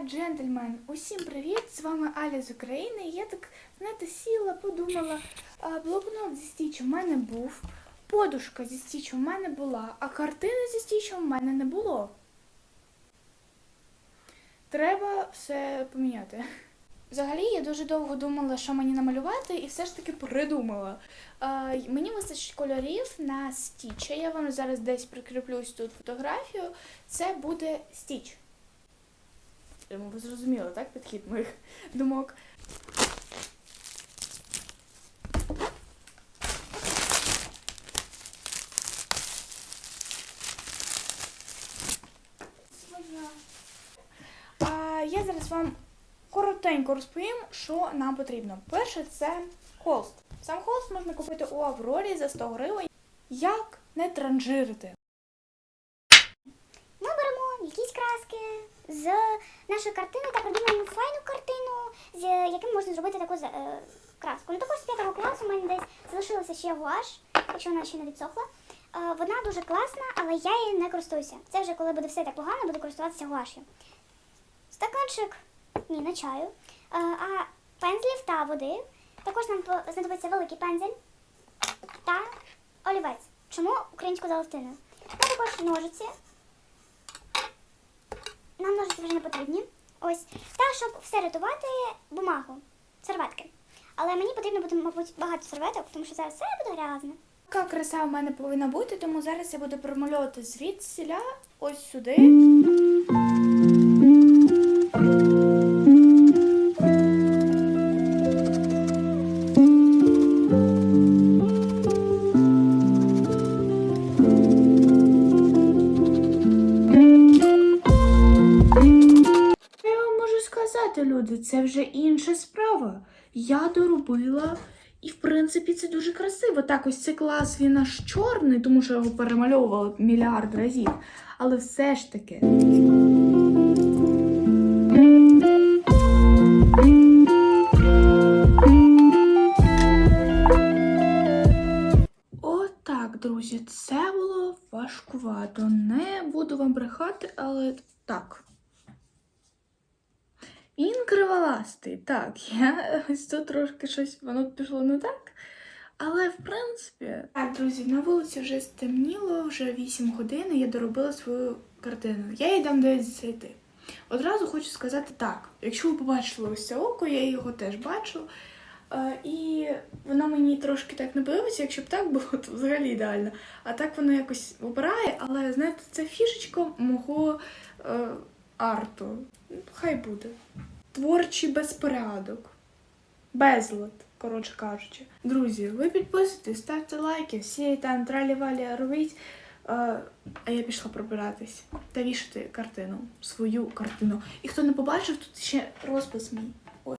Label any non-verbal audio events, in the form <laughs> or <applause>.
Джентльмен, усім привіт! З вами Аля з України. Я так, знаєте, сіла, подумала, блокнот зі стічем в мене був, подушка зі стічем в мене була, а картини зі стічем в мене не було. Треба все поміняти. Взагалі, я дуже довго думала, що мені намалювати, і все ж таки придумала. А, мені вистачить кольорів на стіча. Я вам зараз десь прикріплюсь тут фотографію. Це буде стіч. Ви зрозуміли, так? Підхід моїх думок. А я зараз вам коротенько розповім, що нам потрібно. Перше, це холст. Сам холст можна купити у Аврорі за 100 гривень. Як не транжирити? З нашої картини та придумаємо файну картину, з яким можна зробити таку з- е, краску. Ну також з п'ятого класу у мене десь залишилася ще гуаш, якщо вона ще не відсохла. Е, вона дуже класна, але я її не користуюся. Це вже коли буде все так погано, буду користуватися гуашю. Стаканчик ні, на чаю. Е, а пензлів та води. Також нам знадобиться великий пензель та олівець. Чому українською заловтиною? Та також ножиці. Нам ножиці вже не потрібні. Ось. Та щоб все рятувати бумагу, серветки. Але мені потрібно буде, мабуть, багато серветок, тому що зараз все буде грязне. Така краса в мене повинна бути, тому зараз я буду промальовувати звідсіля ось сюди. Сказати, люди, це вже інша справа. Я доробила, і в принципі це дуже красиво. Так, ось цей клас він аж чорний, тому що його перемальовувала мільярд разів. Але все ж таки. Отак, друзі, це було важкувато. Не буду вам брехати, але так. Криволастий, так. <laughs> Я ось тут трошки щось воно пішло не так. Але в принципі. Так, друзі, на вулиці вже стемніло, вже 8 годин, і я доробила свою картину. Я їй дам 9 з 10. Одразу хочу сказати так: якщо ви побачили ось це око, я його теж бачу. Е, і воно мені трошки так не подобається, якщо б так було, <laughs> то взагалі ідеально. А так воно якось вибирає, але знаєте, це фішечка мого е, арту. Хай буде. Творчий безпорядок. Безлад, коротше кажучи. Друзі, ви підписуйтесь, ставте лайки, всі там тралі-валі робіть. Е, а я пішла пробиратись та вішати картину, свою картину. І хто не побачив, тут ще розпис мій.